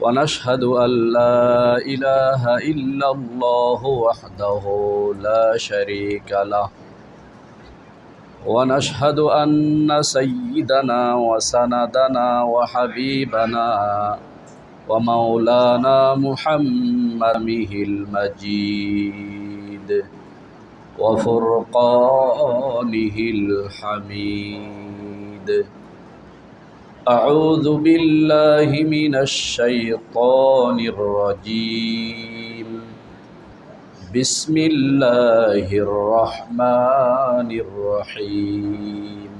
ونشهد أن لا إله إلا الله وحده لا شريك له. ونشهد أن سيدنا وسندنا وحبيبنا ومولانا محمد المجيد وفرقانه الحميد. أعوذ بالله من الشيطان الرجيم. بسم الله الرحمن الرحيم.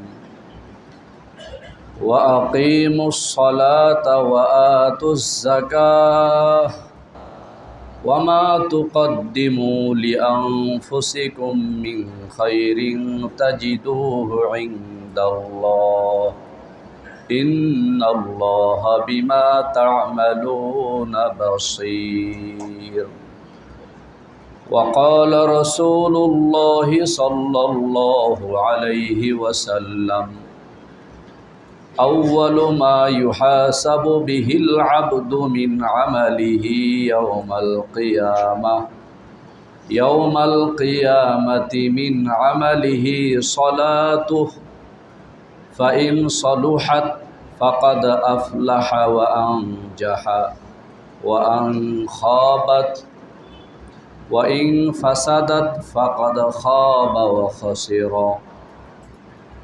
وأقيموا الصلاة وآتوا الزكاة وما تقدموا لأنفسكم من خير تجدوه عند الله. إن الله بما تعملون بصير. وقال رسول الله صلى الله عليه وسلم أول ما يحاسب به العبد من عمله يوم القيامة يوم القيامة من عمله صلاته فإن صلحت فقد أفلح وأنجح وأن خابت وإن فسدت فقد خاب وخسر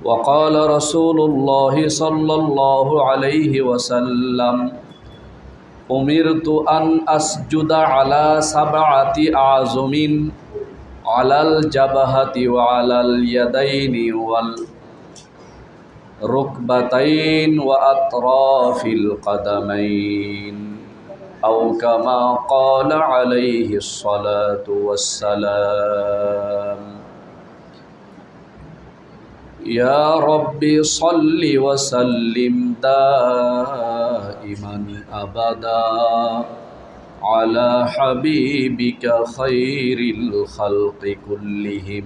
وقال رسول الله صلى الله عليه وسلم أمرت أن أسجد على سبعة أعظم على الجبهة وعلى اليدين وال ركبتين وأطراف القدمين أو كما قال عليه الصلاة والسلام يا ربي صل وسلم دائما أبدا على حبيبك خير الخلق كلهم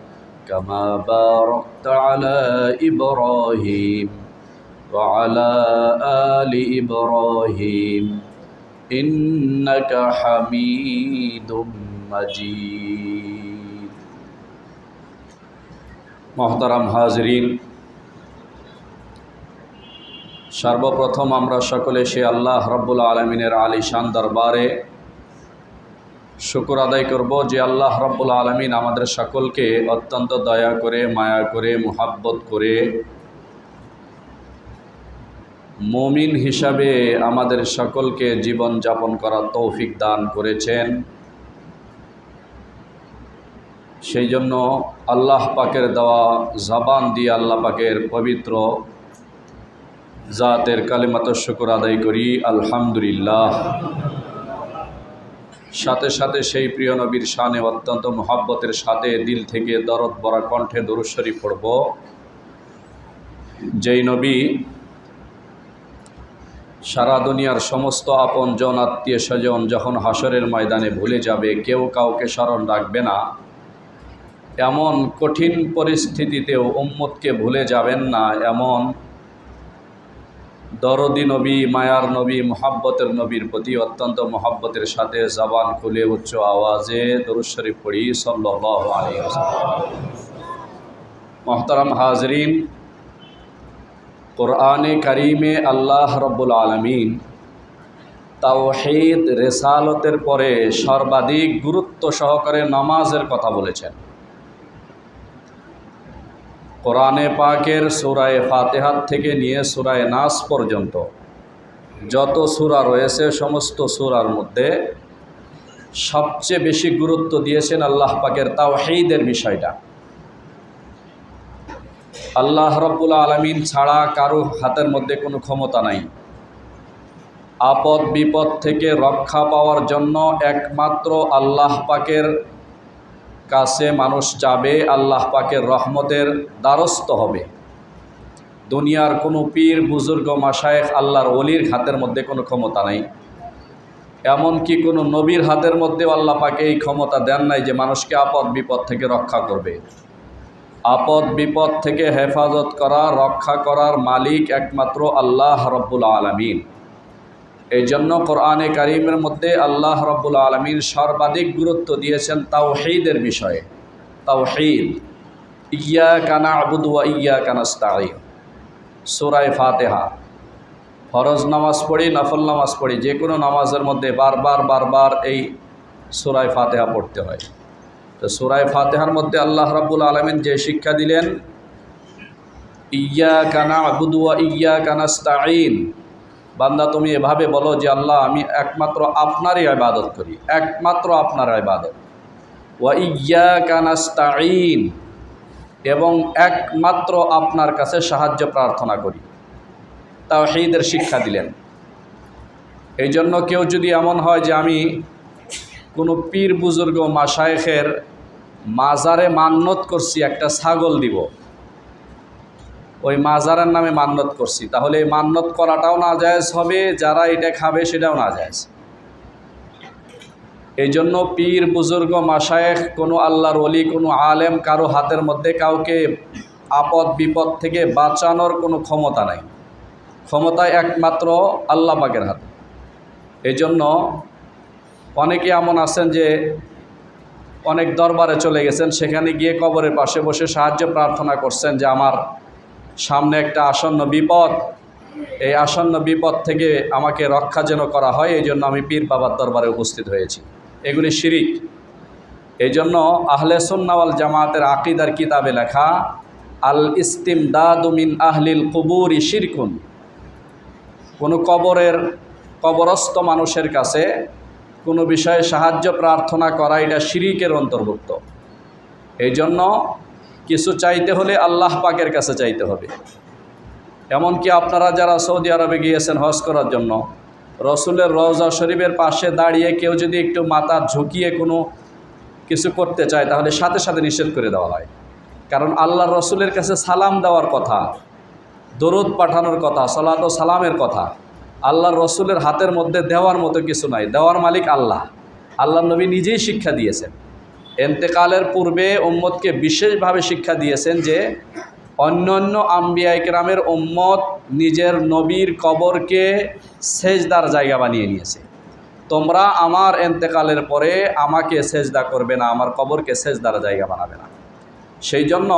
كما باركت على إبراهيم وعلى آل إبراهيم إنك حميد مجيد محترم حاضرين সর্বপ্রথম আমরা সকলে সে আল্লাহ রব্বুল আলমিনের আলিশান দরবারে শুকুর আদায় করব যে আল্লাহ রব্বুল আলমিন আমাদের সকলকে অত্যন্ত দয়া করে, মায়া করে, মোহাব্বত করে মমিন হিসাবে আমাদের সকলকে জীবন যাপন করার তৌফিক দান করেছেন। সেই জন্য আল্লাহ পাকের দেওয়া জবান দিয়ে আল্লাহ পাকের পবিত্র জাতের কালিমাত শুকুর আদায় করি। আলহামদুলিল্লাহ। সাথে সাথে সেই প্রিয় নবীর শানে অত্যন্ত মোহাব্বতের সাথে দিল থেকে দরদ বরা কণ্ঠে দরুশ্বরী পড়ব। যেই নবী সারা দুনিয়ার সমস্ত আপন জন আত্মীয় স্বজন যখন হাসরের ময়দানে ভুলে যাবে, কেউ কাউকে স্মরণ রাখবে না। এমন কঠিন পরিস্থিতিতেও উম্মতকে ভুলে যাবেন না। এমন দরদি নবী, মায়ার নবী, মোহাব্বতের নবীর প্রতি অত্যন্ত মোহাব্বতের সাথে জবান খুলে উচ্চ আওয়াজে দরুশ্বরী পড়ি সাল্লাহ মহতারাম হাজরিন, কোরআনে করিমে আল্লাহ রব্বুল আলমিন তাওহিদ, রেসালতের পরে সর্বাধিক গুরুত্ব সহকারে নামাজের কথা বলেছেন। কোরআনে পাকের সুরায় ফাতেহাত থেকে নিয়ে সুরায় নাস পর্যন্ত যত সুরা রয়েছে, সমস্ত সুরার মধ্যে সবচেয়ে বেশি গুরুত্ব দিয়েছেন আল্লাহ পাকের তাওহিদের বিষয়টা। আল্লাহ রব্বুল আলমিন ছাড়া কারও হাতের মধ্যে কোনো ক্ষমতা নাই। আপদ বিপদ থেকে রক্ষা পাওয়ার জন্য একমাত্র আল্লাহ পাকের কাছে মানুষ যাবে আল্লাহ পাকের রহমতের দ্বারস্থ হবে। দুনিয়ার কোনো পীর, বুজুর্গ মাসায়েক আল্লাহর অলির হাতের মধ্যে কোনো ক্ষমতা নাই। এমনকি কোনো নবীর হাতের মধ্যেও আল্লাহ পাকে এই ক্ষমতা দেন নাই যে মানুষকে আপদ বিপদ থেকে রক্ষা করবে। আপদ বিপদ থেকে হেফাজত করা, রক্ষা করার মালিক একমাত্র আল্লাহ রব্বুল আলমিন। এই জন্য কোরআনে কারিমের মধ্যে আল্লাহ রব্বুল আলমিন সর্বাধিক গুরুত্ব দিয়েছেন তাওহিদের বিষয়ে। তাওহিদ ইয়া কানা আবুদুয়া ইয়া কানাস্তাইন সুরায় ফাতেহা, ফরজ নামাজ পড়ি, নফল নামাজ পড়ি যে কোনো নামাজের মধ্যে বারবার বারবার এই সুরায় ফাতেহা পড়তে হয়। তো সুরায় ফাতেহার মধ্যে আল্লাহ রাব্বুল আলমিন যে শিক্ষা দিলেন ইয়া কানা আবুদুয়া ইয়া কানাস্তাইন বান্দা, তুমি এভাবে বলো যে, আল্লাহ, আমি একমাত্র আপনারই ইবাদত করি, একমাত্র আপনার ইবাদত। ওয়া ইয়া কানাস্তাইন এবং একমাত্র আপনার কাছে সাহায্য প্রার্থনা করি। তাও সেইদের শিক্ষা দিলেন। এই জন্য কেউ যদি এমন হয় যে, আমি কোনো পীর বুজুর্গ মাসায়েখের মাজারে মান্নত করছি, একটা ছাগল দিব ওই মাজারের নামে মান্নত করছি। তাহলে এই মান্নত করাটাও না জায়েজ হবে, যারা এটা খাবে সেটাও না জায়েজ এই জন্য পীর, বুজুর্গ মাসায়েখ কোনো আল্লাহর অলি কোনো আলেম কারও হাতের মধ্যে কাউকে আপদ, বিপদ থেকে বাঁচানোর কোনো ক্ষমতা নাই। ক্ষমতা একমাত্র আল্লাহ পাকের হাতে। এই জন্য অনেকে এমন আছেন যে অনেক দরবারে চলে গেছেন, সেখানে গিয়ে কবরের পাশে বসে সাহায্য প্রার্থনা করছেন যে আমার সামনে একটা আসন্ন বিপদ। এই আসন্ন বিপদ থেকে আমাকে রক্ষা যেন করা হয়, এই জন্য আমি পীর বাবার দরবারে উপস্থিত হয়েছি। এগুলি শিরিক। এই জন্য আহলে সুন্নাওয়াল জামাতের আকিদার কিতাবে লেখা আল ইস্তিম দাদুমিন আহলিল কুবুরি শিরকুন। কোনো কবরের কবরস্থ মানুষের কাছে কোনো বিষয়ে সাহায্য প্রার্থনা করা, এটা শিরিকের অন্তর্ভুক্ত। এই জন্য কিছু চাইতে হলে আল্লাহ পাকের কাছে চাইতে হবে। এমনকি আপনারা যারা সৌদি আরবে গিয়েছেন হজ করার জন্য, রসুলের রওজা শরীফের পাশে দাঁড়িয়ে কেউ যদি একটু মাথা ঝুঁকিয়ে কোনো কিছু করতে চায়, তাহলে সাথে সাথে নিষেধ করে দেওয়া হয়। কারণ আল্লাহ রসুলের কাছে সালাম দেওয়ার কথা, দরুদ পাঠানোর কথা, সালাত সালামের কথা আল্লাহ রসুলের হাতের মধ্যে দেওয়ার মতো কিছু নাই। দেওয়ার মালিক আল্লাহ। আল্লাহ নবী নিজেই শিক্ষা দিয়েছেন। এন্তেকালের পূর্বে উম্মতকে বিশেষভাবে শিক্ষা দিয়েছেন যে, অন্য অন্য আম্বিয়া ইকরামের উম্মত নিজের নবীর কবরকে সেজদার জায়গা বানিয়ে নিয়েছে। তোমরা আমার এন্তেকালের পরে আমাকে সেজদা করবে না, আমার কবরকে সেজদার জায়গা বানাবে না। সেই জন্য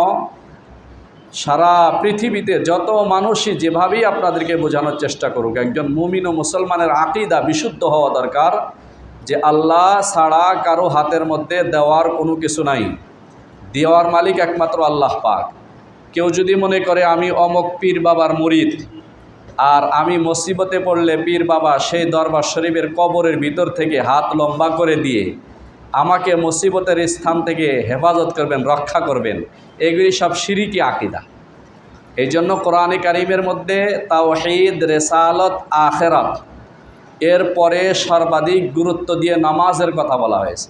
সারা পৃথিবীতে যত মানুষই যেভাবেই আপনাদেরকে বোঝানোর চেষ্টা করুক, একজন মুমিন ও মুসলমানের আকিদা বিশুদ্ধ হওয়া দরকার। যে আল্লাহ ছাড়া কারও হাতের মধ্যে দেওয়ার কোনো কিছু নাই। দেওয়ার মালিক একমাত্র আল্লাহ পাক। কেউ যদি মনে করে আমি অমক পীর বাবার মুরিদ আর আমি মসিবতে পড়লে পীর বাবা সেই দরবার শরীফের কবরের ভিতর থেকে হাত লম্বা করে দিয়ে আমাকে মুসিবতের স্থান থেকে হেফাজত করবেন, রক্ষা করবেন। এগুলি সব সিরিকি আকিদা। এই জন্য কোরআনে কারিমের মধ্যে তাওহিদ, রেসালত, আখেরাত এর পরে সর্বাধিক গুরুত্ব দিয়ে নামাজের কথা বলা হয়েছে।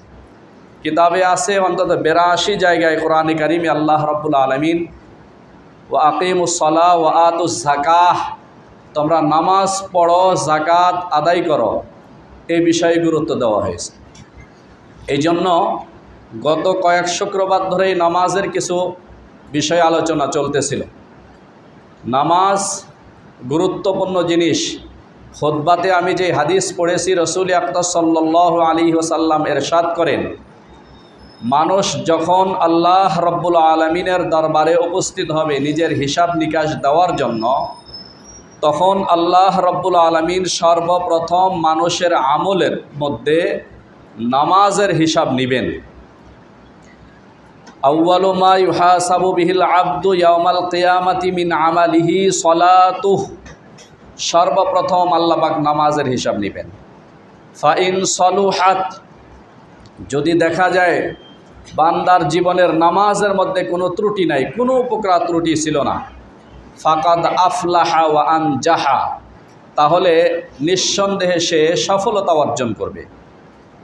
কিতাবে আছে অন্তত বেরাশি জায়গায় কোরআনে কারিমে আল্লাহ রব্বুল আলমিন ও আকিমুসলা ও আতুস জাকাহ তোমরা নামাজ পড়ো জাকাত আদায় করো এই বিষয়ে গুরুত্ব দেওয়া হয়েছে। এই জন্য গত কয়েক শুক্রবার ধরেই নামাজের কিছু বিষয় আলোচনা চলতেছিল। নামাজ গুরুত্বপূর্ণ জিনিস। খোদবাতে আমি যে হাদিস পড়েছি, রসুল আক্তার সাল্লাহ আলী ওসাল্লাম এরশাদ করেন, মানুষ যখন আল্লাহ রব্বুল আলমিনের দরবারে উপস্থিত হবে নিজের হিসাব নিকাশ দেওয়ার জন্য, তখন আল্লাহ রব্বুল আলমিন সর্বপ্রথম মানুষের আমলের মধ্যে নামাজের হিসাব নিবেন। আউ্বালু মা ইউহাসাবু বিহিল আব্দু ইয়ামাল কিয়ামাতি মিন আমালিহি সলাতুহ। সর্বপ্রথম আল্লাপাক নামাজের হিসাব নেবেন। ফাইন সলুহাত, যদি দেখা যায় বান্দার জীবনের নামাজের মধ্যে কোনো ত্রুটি নাই, কোনো উপকার ত্রুটি ছিল না, ফাকাদ আফলাহা ওয়া আন জাহা তাহলে নিঃসন্দেহে সে সফলতা অর্জন করবে।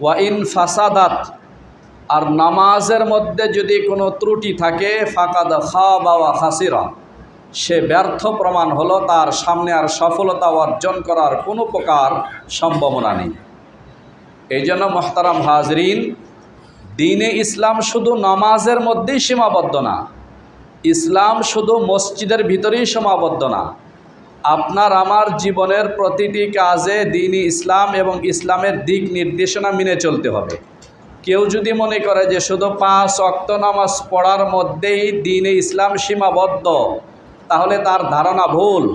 ওয়া ইন ফাসাদাত, আর নামাজের মধ্যে যদি কোনো ত্রুটি থাকে, ফাকাদ খা বাওয়া খাসিরা সে ব্যর্থ প্রমাণ হলো তার সামনে আর সফলতা অর্জন করার কোনো প্রকার সম্ভাবনা নেই। এই জন্য মোহতারাম হাজরিন, দিনে ইসলাম শুধু নামাজের মধ্যেই সীমাবদ্ধ না, ইসলাম শুধু মসজিদের ভিতরেই সীমাবদ্ধ না। আপনার আমার জীবনের প্রতিটি কাজে দিনই ইসলাম এবং ইসলামের দিক নির্দেশনা মেনে চলতে হবে। কেউ যদি মনে করে যে শুধু পাঁচ অক্ত নামাজ পড়ার মধ্যেই দিনে ইসলাম সীমাবদ্ধ তাহলে তার ধারণা ভুল।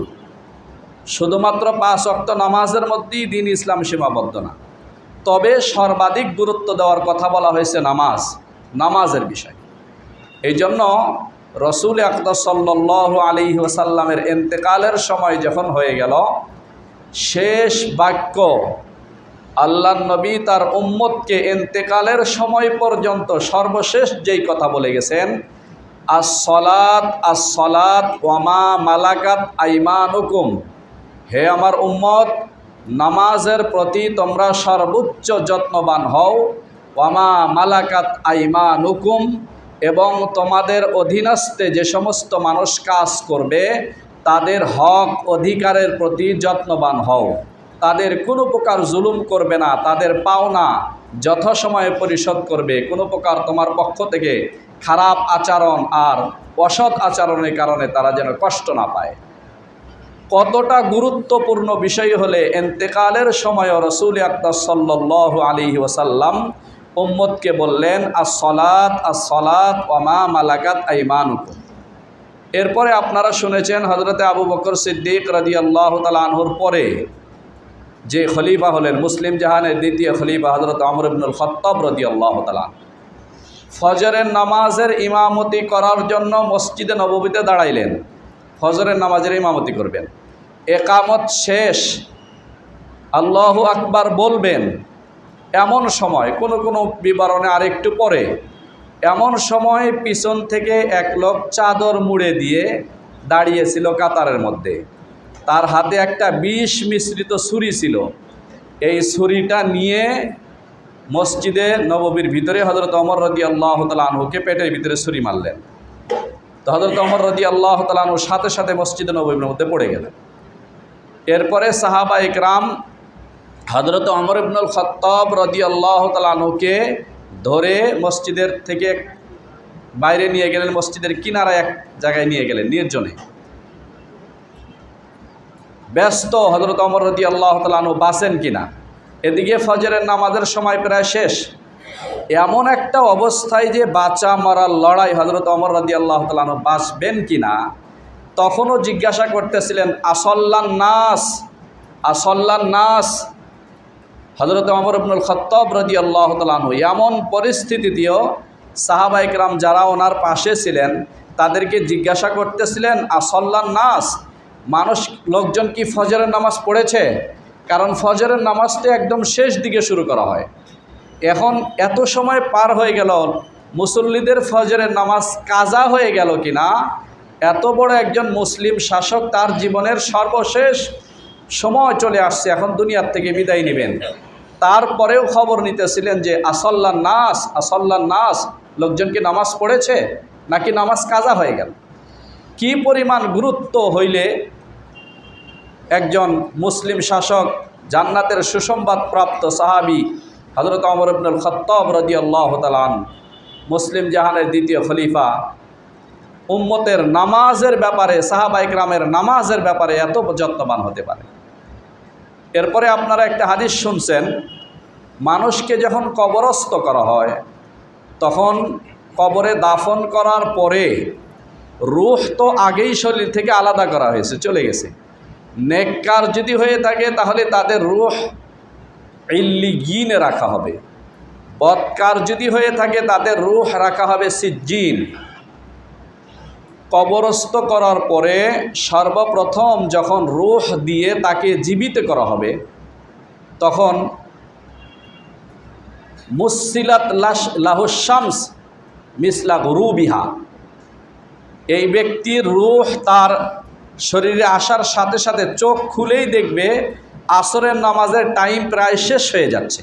শুধুমাত্র পাঁচ অক্ত নামাজের মধ্যেই দিন ইসলাম সীমাবদ্ধ না। তবে সর্বাধিক গুরুত্ব দেওয়ার কথা বলা হয়েছে নামাজ, নামাজের বিষয়। এই জন্য রসুল আকদর সাল্লাহ আলী ওসাল্লামের এন্তেকালের সময় যখন হয়ে গেল, শেষ বাক্য আল্লাহ নবী তার উম্মতকে এন্তেকালের সময় পর্যন্ত সর্বশেষ যেই কথা বলে গেছেন আসলাত আসলাত ওয়ামা মালাকাত আইমানুকুম। হে আমার উম্মত, নামাজের প্রতি তোমরা সর্বোচ্চ যত্নবান হও। ওয়ামা মালাকাত আইমানুকুম এবং তোমাদের অধীনস্থে যে সমস্ত মানুষ কাজ করবে, তাদের হক অধিকারের প্রতি যত্নবান হও। তাদের কোনো প্রকার জুলুম করবে না, তাদের পাওনা যথাসময়ে পরিশোধ করবে। কোনো প্রকার তোমার পক্ষ থেকে খারাপ আচরণ আর অসৎ আচরণের কারণে তারা যেন কষ্ট না পায়। কতটা গুরুত্বপূর্ণ বিষয় হলে এন্তেকালের সময় রসুল আক্তার সাল্লাহ আলী ওসাল্লাম উম্মদকে বললেন আসলাত আসলাত ওমা মালাকাত আইমানুকুম। এরপরে আপনারা শুনেছেন হজরতে আবু বকর সিদ্দিক রাজি আল্লাহ তালাহুর পরে যে খলিফা হলেন মুসলিম জাহানের দ্বিতীয় খলিফা হজরত আমর ইবনুল খত্তব রদি আল্লাহ তালান ফজরের নামাজের ইমামতি করার জন্য মসজিদে নবমীতে দাঁড়াইলেন। ফজরের নামাজের ইমামতি করবেন। একামত শেষ। আল্লাহ আকবার বলবেন, এমন সময়, কোনো কোনো বিবরণে আরেকটু পরে, এমন সময় পিছন থেকে এক লোক চাদর মুড়ে দিয়ে দাঁড়িয়েছিল কাতারের মধ্যে। তার হাতে একটা বিষ মিশ্রিত ছুরি ছিল। এই ছুরিটা নিয়ে মসজিদে নববীর ভিতরে হজরত অমর রদি আল্লাহ তালহুকে পেটের ভিতরে ছুরি মারলেন। তো হজরত অমর রদি আল্লাহ তালহুর সাথে সাথে মসজিদে নববীর মধ্যে পড়ে গেলেন। এরপরে সাহাবা ইকরাম হজরত অমর ইবনুল খত্তব রদি আল্লাহ তালহুকে ধরে মসজিদের থেকে বাইরে নিয়ে গেলেন, মসজিদের কিনারা এক জায়গায় নিয়ে গেলেন নির্জনে। ব্যস্ত হজরত অমর রদি আল্লাহ তালু বাসেন কিনা? এদিকে ফজরের নামাজের সময় প্রায় শেষ। এমন একটা অবস্থায় যে বাঁচা মারার লড়াই হজরত অমর রদি আল্লাহ তালু বাঁচবেন কিনা, তখনও জিজ্ঞাসা করতেছিলেন, আসল্লান নাস আসল্লান নাস। হজরত অমর আবনুল খত্তব রদি আল্লাহ তালু এমন পরিস্থিতিতেও সাহাবাইকরাম যারা ওনার পাশে ছিলেন, তাদেরকে জিজ্ঞাসা করতেছিলেন, আসল্লান নাস, মানুষ, লোকজন কি ফজরের নামাজ পড়েছে? কারণ ফজরের নামাজটা একদম শেষ দিকে শুরু করা হয়। এখন এত সময় পার হয়ে গেল, মুসল্লিদের ফজরের নামাজ কাজা হয়ে গেল কিনা? এত বড় একজন মুসলিম শাসক তার জীবনের সর্বশেষ সময় চলে আসছে, এখন দুনিয়ার থেকে বিদায় নেবেন। তারপরেও খবর নিতেছিলেন যে আসল্লা নাস আসল্লা নাস, লোকজন কি নামাজ পড়েছে? নাকি নামাজ কাজা হয়ে গেল? কি পরিমাণ গুরুত্ব হইলে একজন মুসলিম শাসক, জান্নাতের সুসংবাদ প্রাপ্ত সাহাবি হজরত অমর ইবনুল খত্তব রদি আল্লাহ তালান মুসলিম জাহানের দ্বিতীয় খলিফা। উম্মতের নামাজের ব্যাপারে সাহাবাইক রামের নামাজের ব্যাপারে এত যত্নবান হতে পারে। এরপরে আপনারা একটা হাদিস শুনছেন, মানুষকে যখন কবরস্থ করা হয়, তখন কবরে দাফন করার পরে রুহ তো আগেই শরীর থেকে আলাদা করা হয়েছে, চলে গেছে। নেককার যদি হয়ে থাকে, তাহলে তাদের রুহ ইল্লিগিনে রাখা হবে। বৎকার যদি হয়ে থাকে, তাদের রুহ রাখা হবে সিজ্জিন। কবরস্থ করার পরে সর্বপ্রথম যখন রুহ দিয়ে তাকে জীবিত করা হবে, তখন মুসিলাত লাহুশামস মিসলা গরুবিহা। এই ব্যক্তির রুহ তার শরীরে আসার সাথে সাথে চোখ খুলেই দেখবে আসরের নামাজের টাইম প্রায় শেষ হয়ে যাচ্ছে।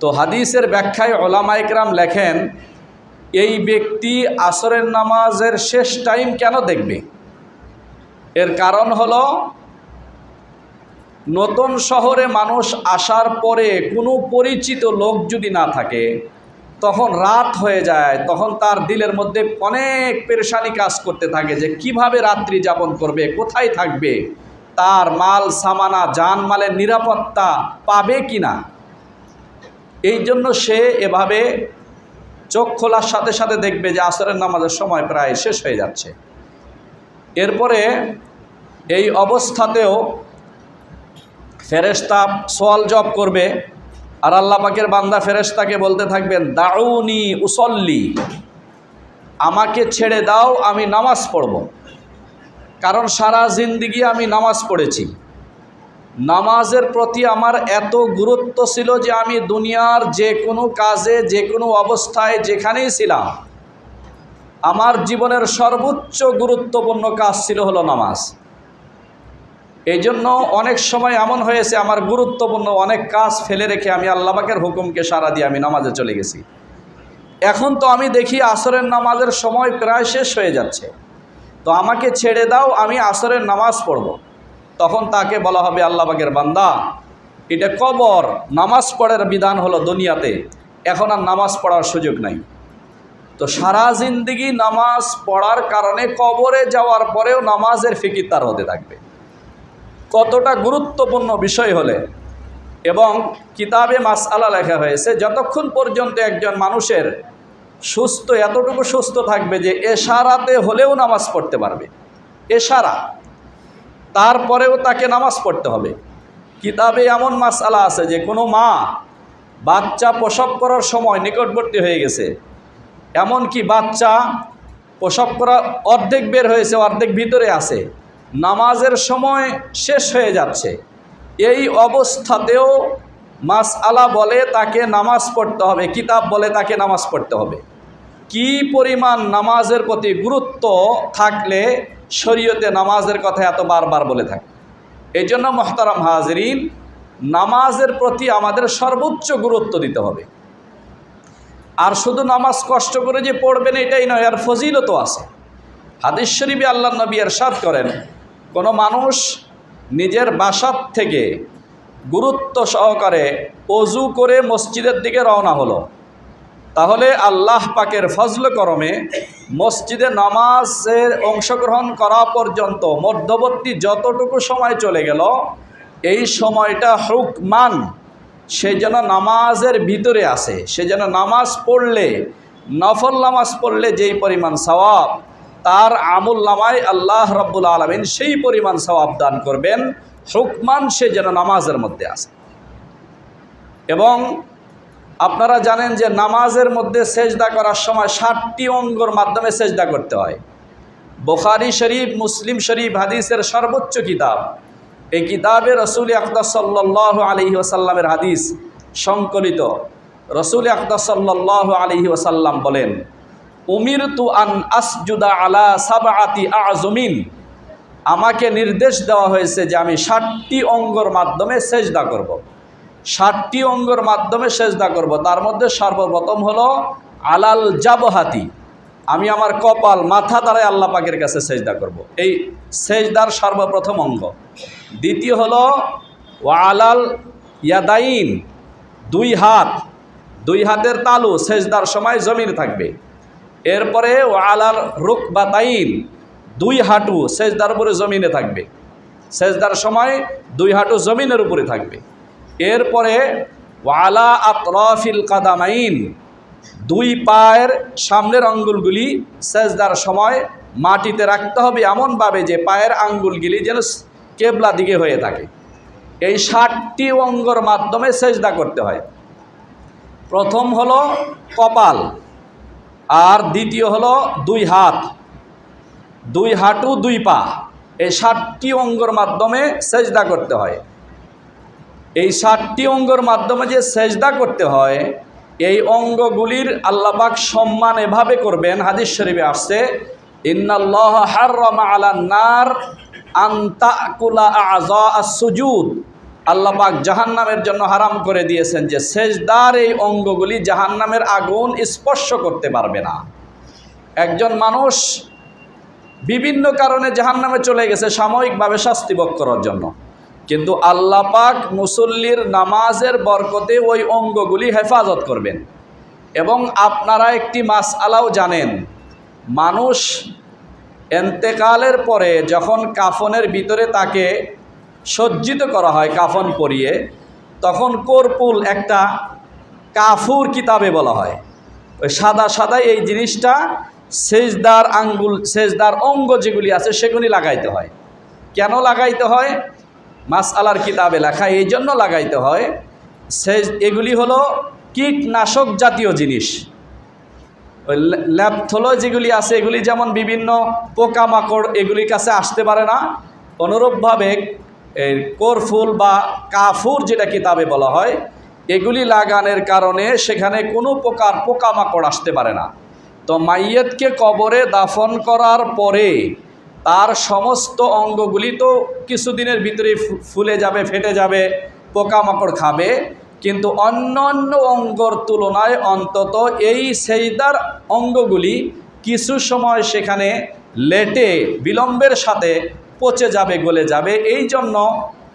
তো হাদিসের ব্যাখ্যায় ওলামাইকরাম লেখেন, এই ব্যক্তি আসরের নামাজের শেষ টাইম কেন দেখবে? এর কারণ হলো, নতুন শহরে মানুষ আসার পরে কোনো পরিচিত লোক যদি না থাকে তখন রাত হয়ে যায়, তখন তার দিলের মধ্যে অনেক পেরেশানি কাজ করতে থাকে যে কীভাবে রাত্রি যাপন করবে, কোথায় থাকবে, তার মাল, সামানা যান মালের নিরাপত্তা পাবে কি না। এই জন্য সে এভাবে চোখ খোলার সাথে সাথে দেখবে যে আসরের নামাজের সময় প্রায় শেষ হয়ে যাচ্ছে। এরপরে এই অবস্থাতেও ফেরেস্তা সোয়াল জব করবে আর আল্লাহ পাকের বান্দা ফেরেস্তাকে বলতে থাকবেন, দাউনি উসল্লি। আমাকে ছেড়ে দাও, আমি নামাজ পড়ব। কারণ সারা জিন্দিগি আমি নামাজ পড়েছি। নামাজের প্রতি আমার এত গুরুত্ব ছিল যে আমি দুনিয়ার যে কোনো কাজে, যে কোনো অবস্থায় যেখানেই ছিলাম, আমার জীবনের সর্বোচ্চ গুরুত্বপূর্ণ কাজ ছিল হলো নামাজ। এই জন্য অনেক সময় এমন হয়েছে, আমার গুরুত্বপূর্ণ অনেক কাজ ফেলে রেখে আমি আল্লাহবাকের হুকুমকে সারা দিয়ে আমি নামাজে চলে গেছি। এখন তো আমি দেখি আসরের নামাজের সময় প্রায় শেষ হয়ে যাচ্ছে। তো আমাকে ছেড়ে দাও, আমি আসরের নামাজ পড়ব। তখন তাকে বলা হবে আল্লাহবাগের বান্দা, এটা কবর, নামাজ পড়ার বিধান হলো দুনিয়াতে, এখন আর নামাজ পড়ার সুযোগ নাই। তো সারা জিন্দিগি নামাজ পড়ার কারণে কবরে যাওয়ার পরেও নামাজের ফিকির তার হতে থাকবে। কতটা গুরুত্বপূর্ণ বিষয় হলে। এবং কিতাবে মাসআলা লেখা হয়েছে, যতক্ষণ পর্যন্ত একজন মানুষের সুস্থ, এতটুকু সুস্থ থাকবে যে এশারাতে হলেও নামাজ পড়তে পারবে। এশারা। তারপরেও তাকে নামাজ পড়তে হবে। কিতাবে এমন মাসআলা আছে যে কোনো মা বাচ্চা প্রসব করার সময় নিকটবর্তী হয়ে গেছে। এমন কি বাচ্চা প্রসব করা অর্ধেক বের হয়েছে, অর্ধেক ভিতরে আছে। নামাজের সময় শেষ হয়ে যাচ্ছে। এই অবস্থাতেও মাস আলা বলে তাকে নামাজ পড়তে হবে, কিতাব বলে তাকে নামাজ পড়তে হবে। কি পরিমাণ নামাজের প্রতি গুরুত্ব থাকলে শরীয়তে নামাজের কথা এত বারবার বলে থাকে? এই জন্য মহতারাম হাজরিন, নামাজের প্রতি আমাদের সর্বোচ্চ গুরুত্ব দিতে হবে। আর শুধু নামাজ কষ্ট করে যে পড়বেন এটাই নয় আর ফজিলতও আছে। হাদিস শরীফে আল্লাহ নবী এরশাদ করেন কোনো মানুষ নিজের বাসার থেকে গুরুত্ব সহকারে অজু করে মসজিদের দিকে রওনা হলো। তাহলে আল্লাহ পাকের ফজল করমে মসজিদে নামাজের অংশগ্রহণ করা পর্যন্ত মধ্যবর্তী যতটুকু সময় চলে গেল, এই সময়টা হুকমান, সে যেন নামাজের ভিতরে আসে সে যেন নামাজ পড়লে, নফল নামাজ পড়লে যেই পরিমাণ সওয়াব তার আমুল নামায় আল্লাহ রব্বুল আলমিন সেই পরিমাণ সওয়াব দান করবেন, হুকমান সে যেন নামাজের মধ্যে আসে এবং আপনারা জানেন যে নামাজের মধ্যে সেজদা করার সময় ষাটটি অঙ্গর মাধ্যমে সেজদা করতে হয়। বোখারি শরীফ, মুসলিম শরীফ, হাদিসের সর্বোচ্চ কিতাব। এই কিতাবে রসুল আখতার সাল্লাহ আলহি ওসাল্লামের হাদিস সংকলিত। রসুল আখতার সাল্লাহ আলহি ওসাল্লাম বলেন উমির তু আন আসজুদা আলা সাবাতি আজমিন আমাকে নির্দেশ দেওয়া হয়েছে যে আমি ষাটটি অঙ্গর মাধ্যমে সেজদা করব। ষাটটি অঙ্গর মাধ্যমে সেজদা করব। তার মধ্যে সর্বপ্রথম হলো আলাল জাবহাতি আমি আমার কপাল, মাথা দ্বারাই আল্লাহ পাকের কাছে সেজদা করব। এই সেজদার সর্বপ্রথম অঙ্গ দ্বিতীয় হলো ওয়ালাল ইয়াদাইন দুই হাত দুই হাতের তালু সেজদার সময় জমির থাকবে এরপরে ওয়ালাল রুক বা তাইন, দুই হাঁটু সেজদার উপরে জমিনে থাকবে। সেজদার সময় দুই হাঁটু জমিনের উপরে থাকবে। এরপরে ওয়ালা আতরফিল কাদামাইন, দুই পায়ের সামনের আঙ্গুলগুলি সেজদার সময় মাটিতে রাখতে হবে এমনভাবে যে পায়ের আঙ্গুলগুলি যেন কেবলা দিকে হয়ে থাকে। এই ষাটটি অঙ্গর মাধ্যমে সেজদা করতে হয়। প্রথম হলো কপাল। আর দ্বিতীয় হলো দুই হাত। দুই হাঁটু, দুই পা। এই ষাটটি অঙ্গর মাধ্যমে সেজদা করতে হয়। এই ষাটটি অঙ্গর মাধ্যমে যে সেজদা করতে হয়, এই অঙ্গগুলির আল্লাপাক সম্মান এভাবে করবেন। হাদিস শরীফে আসছে, ইন্নাল্লাহ হাররামা আলান নার আন্তাকুলা আজা সুজুদ আল্লাপাক জাহান্নামের জন্য হারাম করে দিয়েছেন যে সেজদার এই অঙ্গগুলি জাহান্নামের আগুন স্পর্শ করতে পারবে না। একজন মানুষ বিভিন্ন কারণে জাহান্নামে চলে গেছে, সাময়িকভাবে শাস্তি ভোগ করার জন্য। কিন্তু আল্লাহ পাক মুসল্লির নামাজের বরকতে ওই অঙ্গগুলি হেফাজত করবেন। এবং আপনারা একটি মাস আলাও জানেন, মানুষ এন্তেকালের পরে যখন কাফনের ভিতরে তাকে সজ্জিত করা হয় কাফন পরিয়ে, তখন কর্পুল একটা কাফুর কিতাবে বলা হয়। ওই সাদা সাদা এই জিনিসটা সেজদার আঙ্গুল, সেজদার অঙ্গ যেগুলি আছে সেগুলি লাগাইতে হয়। কেন লাগাইতে হয়? মাস আলার কিতাবে লেখা, এই জন্য লাগাইতে হয়, সেজ, এগুলি হলো কীটনাশক জাতীয় জিনিস। ওই ল্যাপথলো যেগুলি আছে, এগুলি যেমন বিভিন্ন পোকামাকড় এগুলির কাছে আসতে পারে না, অনুরূপভাবে এই কোরফুল বা কাফুর যেটা কিতাবে বলা হয়, এগুলি লাগানোর কারণে সেখানে কোনো প্রকার পোকামাকড় আসতে পারে না। তো মাইয়েতকে কবরে দাফন করার পরে তার সমস্ত অঙ্গগুলি তো কিছুদিনের ভিতরে ফুলে যাবে, ফেটে যাবে, পোকামাকড় খাবে, কিন্তু অন্য অন্য অঙ্গর তুলনায় অন্তত এই সেইদার অঙ্গগুলি কিছু সময় সেখানে লেটে বিলম্বের সাথে পচে যাবে, গলে যাবে। এই জন্য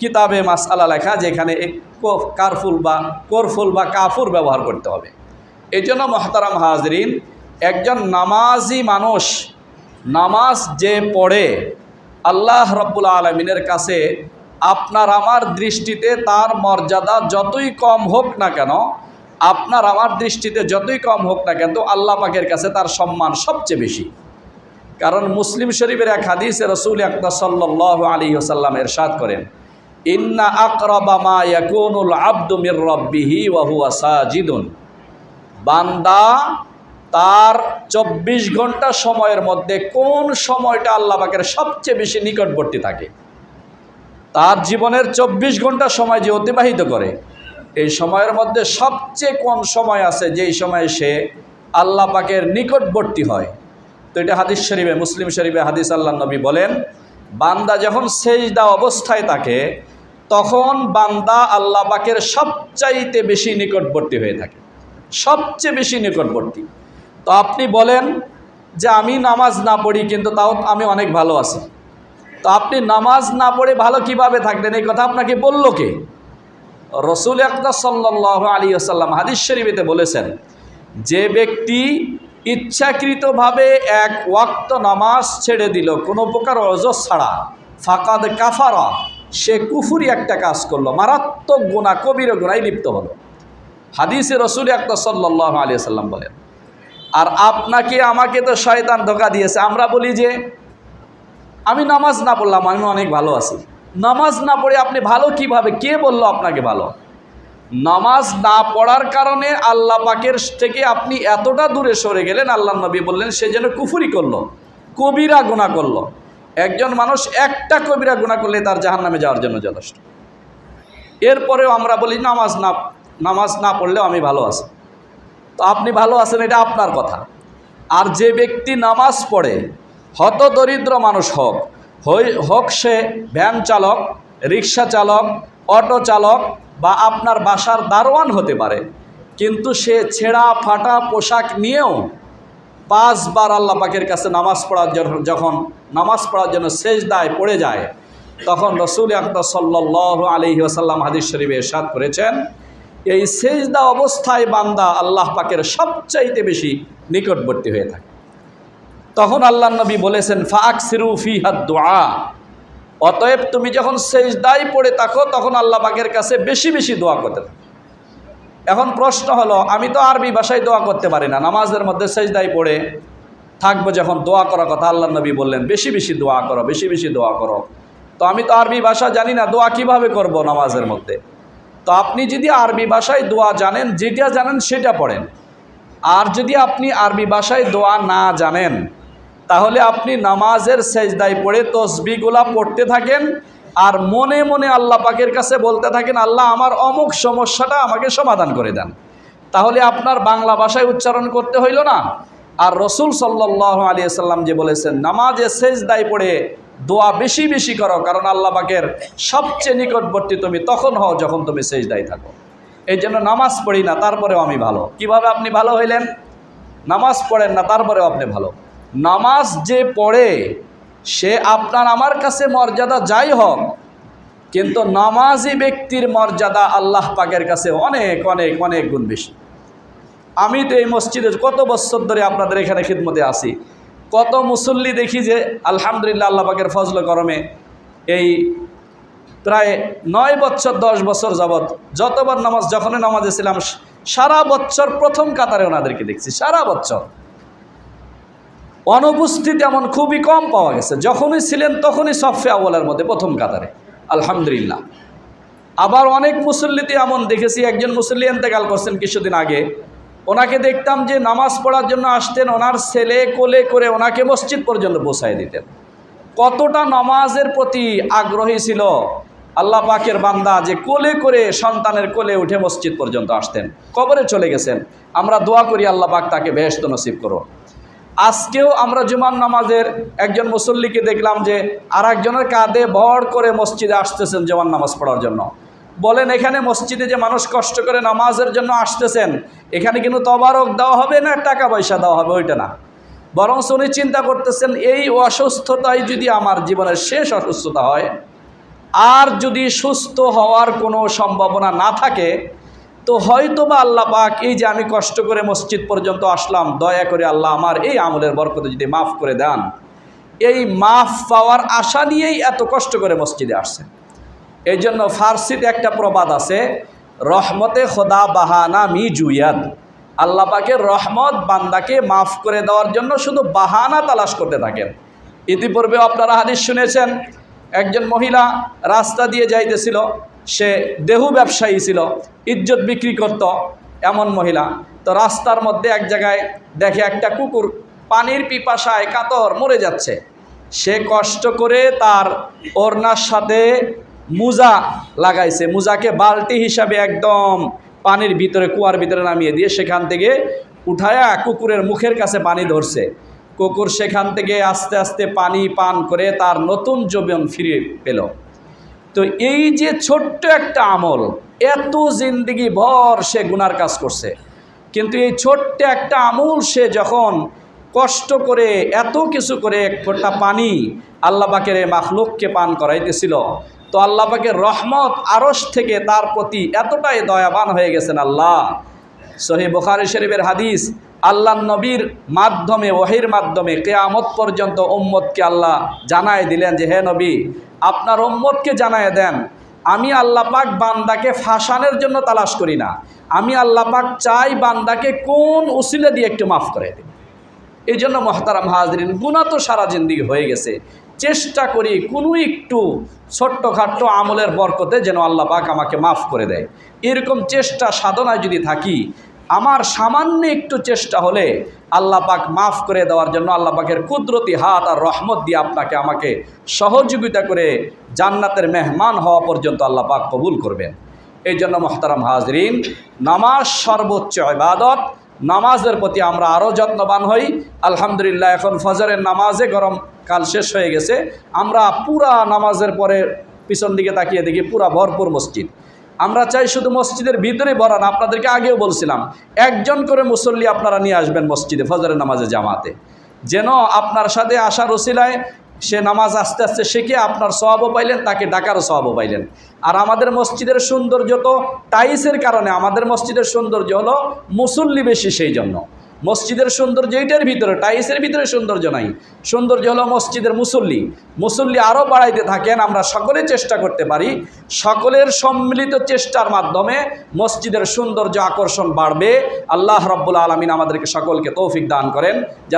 কিতাবে মাসালা লেখা, যেখানে কারফুল বা করফুল বা কাফুর ব্যবহার করতে হবে। এই জন্য মহতারাম হাজরিন, একজন নামাজি মানুষ, নামাজ যে পড়ে, আল্লাহ রব্বুল আলমিনের কাছে আপনার আমার দৃষ্টিতে তার মর্যাদা যতই কম হোক না কেন, আপনার আমার দৃষ্টিতে যতই কম হোক না কেন আল্লাহ পাকের কাছে তার সম্মান সবচেয়ে বেশি। কারণ মুসলিম শরীফের এক হাদিসে রসুল আকদা সাল্লাহ আলী ওসাল্লাম এরশাদ করেন, ইন্না আকরবামা ইয়াকুনুল আব্দু মির রব্বিহি ওয়াহুয়া সাজিদুন। বান্দা তার চব্বিশ ঘণ্টা সময়ের মধ্যে কোন সময়টা আল্লাহ পাকের সবচেয়ে বেশি নিকটবর্তী থাকে? তার জীবনের চব্বিশ ঘণ্টা সময় যে অতিবাহিত করে, এই সময়ের মধ্যে সবচেয়ে কোন সময় আছে যেই সময় সে আল্লাহ পাকের নিকটবর্তী হয়। তো এটা হাদিস শরীফে, মুসলিম শরীফে হাদিস আল্লাহ নবী বলেন, বান্দা যখন সেজদা অবস্থায় থাকে, তখন বান্দা আল্লাহ পাকের সবচাইতে বেশি নিকটবর্তী হয়ে থাকে। সবচেয়ে বেশি নিকটবর্তী। তো আপনি বলেন যে আমি নামাজ না পড়ি, কিন্তু তাও আমি অনেক ভালো আছি। তো আপনি নামাজ না পড়ে ভালো কীভাবে থাকবেন এই কথা আপনাকে বলল কে? রসুল আকদা সাল্লাহ আলী আসাল্লাম হাদিস শরীফেতে বলেছেন, যে ব্যক্তি ইচ্ছাকৃতভাবে এক ওয়াক্ত নামাজ ছেড়ে দিল। কোনো প্রকার অজস ছাড়া। ফাঁকাদ কাফারা। সে কুফুরি একটা কাজ করল। মারাত্মক গুণা কবির গুণায় লিপ্ত হলো। হাদিসে রসুল আকদা সাল্লাহ আলী আসাল্লাম বলেন, আর আপনাকে, আমাকে তো শয়তান ধোকা দিয়েছে। আমরা বলি যে, আমি নামাজ না পড়লাম, আমি অনেক ভালো আছি। নামাজ না পড়ে আপনি ভালো কীভাবে? কে বলল আপনাকে ভালো? নামাজ না পড়ার কারণে আল্লাহ পাকের থেকে আপনি এতটা দূরে সরে গেলেন, আল্লাহ নবী বললেন, সে যেন কুফুরি করল, কবিরা গুণা করল। একজন মানুষ একটা কবিরা গুণা করলে তার জাহান নামে যাওয়ার জন্য যথেষ্ট। এরপরেও আমরা বলি, নামাজ না নামাজ না পড়লেও আমি ভালো আছি। তো আপনি ভালো আছেন, এটা আপনার কথা। আর যে ব্যক্তি নামাজ পড়ে হত দরিদ্র মানুষ হোক হোক সে ভ্যান চালক, রিক্সা চালক, অটো চালক বা আপনার বাসার দারোয়ান হতে পারে। কিন্তু সে ছেঁড়া, ফাটা পোশাক নিয়েও পাঁচবার আল্লাহ পাকের কাছে নামাজ পড়ার জন্য, যখন নামাজ পড়ার জন্য শেষ দায় পড়ে যায়, তখন রসুল আকবর সাল্লাহ আলহি আসাল্লাম হাদিস শরীফে এরশাদ করেছেন, এই সেজদা অবস্থায় বান্দা আল্লাহ পাকের সবচাইতে বেশি নিকটবর্তী হয়ে থাকে। তখন আল্লাহ নবী বলেছেন ফাক সিরু ফিহাদ দোয়া। অতএব তুমি যখন শেষ দায় পড়ে থাকো, তখন আল্লাহ পাকের কাছে বেশি বেশি দোয়া করতে থাকো। এখন প্রশ্ন হলো, আমি তো আরবি ভাষায় দোয়া করতে পারি না, নামাজের মধ্যে সেজদাই পড়ে থাকব যখন দোয়া করার কথা আল্লাহ নবী বললেন, বেশি বেশি দোয়া করো, বেশি বেশি দোয়া করো। তো আমি তো আরবি ভাষা জানি না, দোয়া কীভাবে করব নামাজের মধ্যে? তো আপনি যদি আরবি ভাষায় দোয়া জানেন, যেটা জানেন সেটা পড়েন। আর যদি আপনি আরবি ভাষায় দোয়া না জানেন তাহলে আপনি নামাজের সেজদায় পড়ে তসবিগুলা পড়তে থাকেন আর মনে মনে আল্লাহ পাকের কাছে বলতে থাকেন, আল্লাহ আমার অমুক সমস্যাটা আমাকে সমাধান করে দেন। তাহলে আপনার বাংলা ভাষায় উচ্চারণ করতে হইল না। আর রসুল সাল্লাহ আলিয়াল্লাম যে বলেছেন, নামাজে সেজদায় পড়ে দোয়া বেশি বেশি করো, কারণ আল্লাহ পাকের সবচেয়ে নিকটবর্তী তুমি তখন হও যখন তুমি সেজদায় থাকো। এই জন্য নামাজ পড়ি না, তারপরেও আমি ভালো। কীভাবে আপনি ভালো হইলেন? নামাজ পড়েন না, তারপরেও আপনি ভালো। নামাজ যে পড়ে, সে আপনার আমার কাছে মর্যাদা যাই হোক, কিন্তু নামাজি ব্যক্তির মর্যাদা আল্লাহ পাকের কাছে অনেক অনেক অনেক গুণ বেশি। আমি তো এই মসজিদে কত বছর ধরে আপনাদের এখানে খিদমতে আসি কত মুসল্লি দেখি যে, আলহামদুলিল্লাহ আল্লাহ পাকের ফজল করমে, এই প্রায় নয় বছর, দশ বছর যাবৎ যতবার নামাজ, যখনই নামাজে ছিলাম, সারা বছর প্রথম কাতারে ওনাদেরকে দেখছি, সারা বছর। অনুপস্থিত এমন খুবই কম পাওয়া গেছে। যখনই ছিলেন তখনই সফে আওয়ালের মধ্যে প্রথম কাতারে। আলহামদুলিল্লাহ। আবার অনেক মুসল্লিতে এমন দেখেছি, একজন মুসল্লি এন্তেকাল করছেন কিছুদিন আগে। ওনাকে দেখতাম যে নামাজ পড়ার জন্য আসতেন, ওনার ছেলে কোলে করে ওনাকে মসজিদ পর্যন্ত বসায় দিতেন। কতটা নামাজের প্রতি আগ্রহী ছিল আল্লাহ পাকের বান্দা যে কোলে করে সন্তানের কোলে উঠে মসজিদ পর্যন্ত আসতেন, কবরে চলে গেছেন। আমরা দোয়া করি আল্লাহ পাক তাকে বেহস্ত নসিব করো আজকেও আমরা জুমান নামাজের একজন মুসল্লিকে দেখলাম যে আর একজনের কাঁধে ভর করে মসজিদে আসতেছেন জুমান নামাজ পড়ার জন্য। বলেন, এখানে মসজিদে যে মানুষ কষ্ট করে নামাজের জন্য আসতেছেন, এখানে কিন্তু তবারক দেওয়া হবে না, টাকা পয়সা দেওয়া হবে, ওইটা না। বরং উনি চিন্তা করতেছেন, এই অসুস্থতাই যদি আমার জীবনের শেষ অসুস্থতা হয়, আর যদি সুস্থ হওয়ার কোনো সম্ভাবনা না থাকে তো হয়তো বা আল্লাহ পাক এই যে আমি কষ্ট করে মসজিদ পর্যন্ত আসলাম, দয়া করে আল্লাহ আমার এই আমলের বরকতে যদি মাফ করে দেন। এই মাফ পাওয়ার আশা নিয়েই এত কষ্ট করে মসজিদে আসছে এই জন্য ফার্সিতে একটা প্রবাদ আছে, রহমতে খোদা বাহানা মি জুয়াদ। আল্লাহ পাকের রহমত বান্দাকে মাফ করে দেওয়ার জন্য শুধু বাহানা তালাশ করতে থাকেন। ইতিপূর্বে আপনারা হাদিস শুনেছেন, একজন মহিলা রাস্তা দিয়ে যাইতেছিল সে দেহু ব্যবসায়ী ছিল, ইজ্জত বিক্রি করত এমন মহিলা। তো রাস্তার মধ্যে এক জায়গায় দেখে একটা কুকুর পানির পিপাসায় কাতর মরে যাচ্ছে। সে কষ্ট করে তার ওড়নার সাথে মুজা লাগাইছে। মুজাকে বালতি হিসাবে একদম পানির ভিতরে, কুয়ার ভিতরে নামিয়ে দিয়ে সেখান থেকে উঠায়া কুকুরের মুখের কাছে পানি ধরছে। কুকুর সেখান থেকে আস্তে আস্তে পানি পান করে তার নতুন যৌবন ফিরে পেল। তো এই যে ছোট্ট একটা আমল, এত জিন্দিগি ভর সে গুনার কাজ করছে। কিন্তু এই ছোট্ট একটা আমল সে যখন কষ্ট করে, এত কিছু করে এক ফোঁটা পানি আল্লাহ পাকের এই মাখলুককে পান করাইতেছিল, তো আল্লাহ পাকের রহমত আরস থেকে তার প্রতি এতটাই দয়াবান হয়ে গেছেন আল্লাহ। সহি বুখারি শরীফের হাদিস আল্লাহ নবীর মাধ্যমে ওহির মাধ্যমে কেয়ামত পর্যন্ত উম্মতকে আল্লাহ জানায় দিলেন যে, হে নবী, আপনার উম্মতকে জানায় দেন। আমি আল্লাহ পাক বান্দাকে ফাঁসানের জন্য তালাশ করি না। আমি আল্লাহ পাক চাই বান্দাকে কোন উসিলে দিয়ে একটু মাফ করে দিন। এই জন্য মহতারাম হাজরিন গুণা তো সারা জিন্দিগি হয়ে গেছে। চেষ্টা করি কোনো একটু ছোট্টখাট্ট আমলের বরকতে যেন আল্লাহ পাক আমাকে মাফ করে দেয়। এরকম চেষ্টা, সাধনায় যদি থাকি আমার সামান্য একটু চেষ্টা হলে আল্লাহ পাক মাফ করে দেওয়ার জন্য আল্লাহ পাকের কুদরতি হাত আর রহমত দিয়ে আপনাকে আমাকে সহযোগিতা করে জান্নাতের মেহমান হওয়া পর্যন্ত আল্লাহ পাক কবুল করবেন। এই জন্য মহতারাম হাজরিন, নামাজ সর্বোচ্চ ইবাদত, নামাজের প্রতি আমরা আরও যত্নবান হই। আলহামদুলিল্লাহ, এখন ফজরের নামাজে গরম কাল শেষ হয়ে গেছে। আমরা পুরা নামাজের পরে পিছন দিকে তাকিয়ে দেখি পুরা ভরপুর মসজিদ। আমরা চাই শুধু মসজিদের ভিতরে বরান আপনাদেরকে আগেও বলছিলাম, একজন করে মুসল্লি আপনারা নিয়ে আসবেন মসজিদে, ফজরের নামাজে, জামাতে। যেন আপনার সাথে আসার ওসিলায় সে নামাজ আস্তে আস্তে শিখে আপনার স্বভাবও পাইলেন, তাকে ডাকারও স্বভাবও পাইলেন। আর আমাদের মসজিদের সৌন্দর্য তো টাইসের কারণে, আমাদের মসজিদের সৌন্দর্য হলো মুসল্লি বেশি সেই জন্য। মসজিদের সৌন্দর্য এইটার ভিতরে টাইসের ভিতরে সৌন্দর্য নাই। সৌন্দর্য হলো মসজিদের মুসল্লি। মুসল্লি আরও বাড়াইতে থাকেন, আমরা সকলে চেষ্টা করতে পারি। সকলের সম্মিলিত চেষ্টার মাধ্যমে মসজিদের সৌন্দর্য আকর্ষণ বাড়বে। আল্লাহ রব্বুল আলমিন আমাদেরকে সকলকে তৌফিক দান করেন। যারা